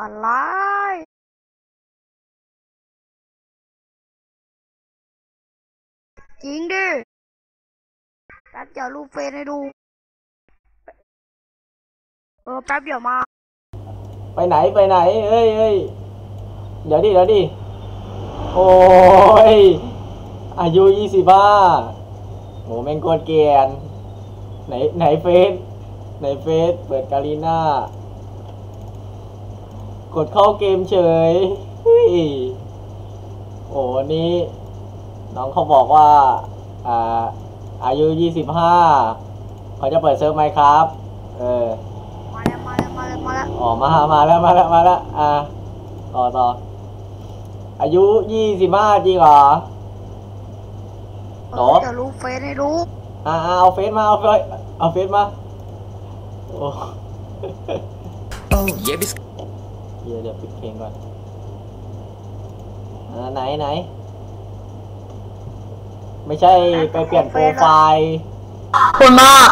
อะไรจริงดิแป๊บเดี๋ยวรูปเฟซให้ดู เออแป๊บเดี๋ยวมา ไปไหนไปไหนเอ้ยเอ้ยเดี๋ยวดิเดี๋ยวดิโอ้ย อายุยี่สิบห้าโหแม่งโคตรเกรียนไหนไหนเฟซไหนเฟซเปิดกาลีน่า กดเข้าเกมเฉยเฮ้ยโอ้นี่ น้องเขาบอกว่าอ่าอายุยี่สิบห้าเขาจะเปิดเซิร์ฟไหมครับ เออ มาแล้วมาแล้วมาแล้วมาแล้วอ๋อ มา มาแล้ว มาแล้ว มาแล้ว อ่าต่อต่อ อายุยี่สิบห้าจริงเหรอเอโหอเดี๋ยวรูปเฟซให้ดูอ่าอ่าเอาเฟซมา เอาเฟซเอาเฟซมา โอ้ Oh, yeah, bis เดี๋ยวเดี๋ยวปิดเพลงก่อนอ่าไหนไหน ไม่ใช่ไปเปลี่ยนโปรไฟล์คุณมาก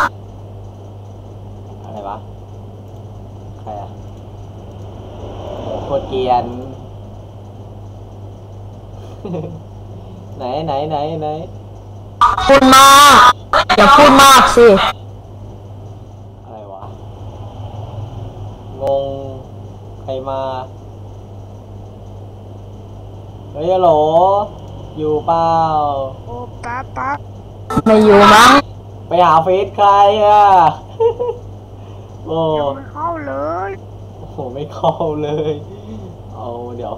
อะไรวะ ใครอะโหโคตรเกรียน ไหนไหนไหนไหนพูดมากอย่าพูดมากสิ อะไรวะ งง ใครมาเฮ้ยฮัลโหล อยู่เปล่า โอ้แป๊บแป๊บไม่อยู่มั้งไปหาเฟซใครอะ โอ้ยังไม่เข้าเลยโอ้โหไม่เข้าเลย เอาเดี๋ยว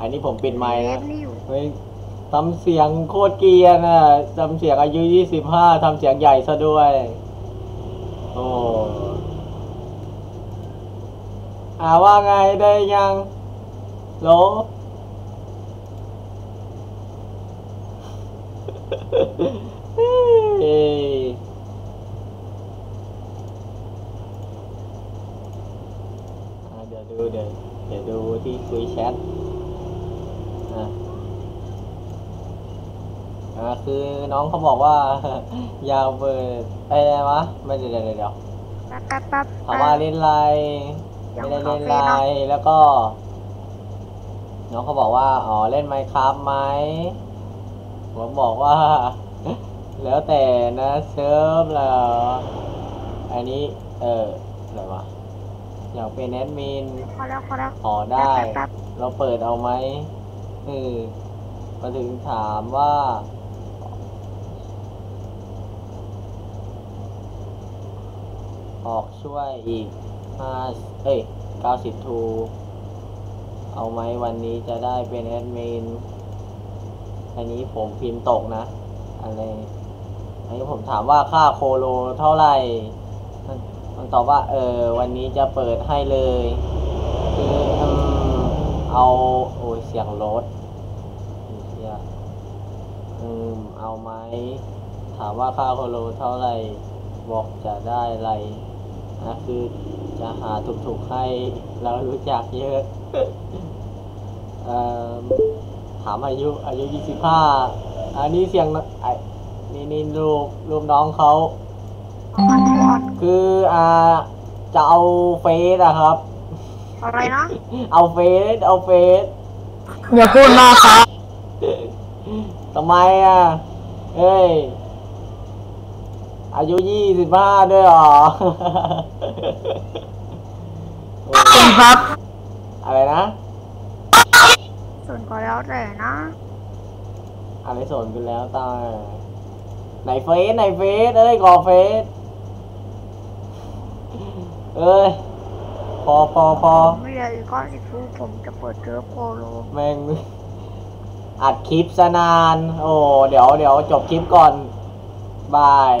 อันนี้ผมปิดไมค์เฟนะซนี่อยู่เฮ้ยทำเสียงโคตรเกรียนอะทำเสียงอายุยี่สิบห้าทำเสียงใหญ่ซะด้วย โอ้ อาว่าไงได้ยังโหลเฮ้ยอะเดี๋ยวดูเดี๋ยวเดี๋ยวดูที่คุยแชทอะอ่าคือน้องเขาบอกว่า อยาวเปิดไอ้อะไรวะไม่เดี๋ยวเดี๋ยวเดี๋ยวแป๊บแป๊บแป๊บถามว่าเล่นไลน์ไม่ได้เล่นไลน์แล้วก็น้องเขาบอกว่า อ๋อ เล่นไมค์ครับไหม ผมบอกว่า แล้วแต่นะเซิร์ฟแล้ว อันนี้ เอออะไรวะ อยากเป็นแอดมินพอแล้วพอแล้วขอได้แป๊บแป๊บเราเปิดเอาไหมเออมาถึงถามว่า ออกช่วยอีก ห้าเอ้ยเก้าสิบทูเอาไหมวันนี้จะได้เป็นแอดมิน อันนี้ผมพิมพ์ตกนะ อะไร อันนี้ผมถามว่าค่าโคโลเท่าไหร่ มันตอบว่า เออ วันนี้จะเปิดให้เลยคือเอา โอ้ยเสียงรถเสียอืม เอาไหม ถามว่าค่าโคโลเท่าไหร่ บอกจะได้อะไร นะคือจะหาถูกๆให้เรารู้จักเยอะเอ่อถามอายุอายุยี่สิบห้าอันนี้เสียงนะไอ้นี่นี่รูปรูปน้องเขามันก่อนคืออ่าจะเอาเฟซอะครับ อะไรนะ เอาเฟซเอาเฟซอย่าพูดมากครับทำไมอะเฮ้ย อายุยี่สิบห้าด้วยเหรอโอ้คุณครับ อะไรนะ ส่วนก็แล้วแต่นะ อะไรสนกันแล้วตายไหนเฟซไหนเฟซเอ้ยกอเฟซเอ้ยพอพอพอไม่ได้อีกก้อนสิทูผมจะเปิดเจอโปโลแม่งอัดคลิปซะนาน โอ้ เดี๋ยวเดี๋ยวจบคลิปก่อน บาย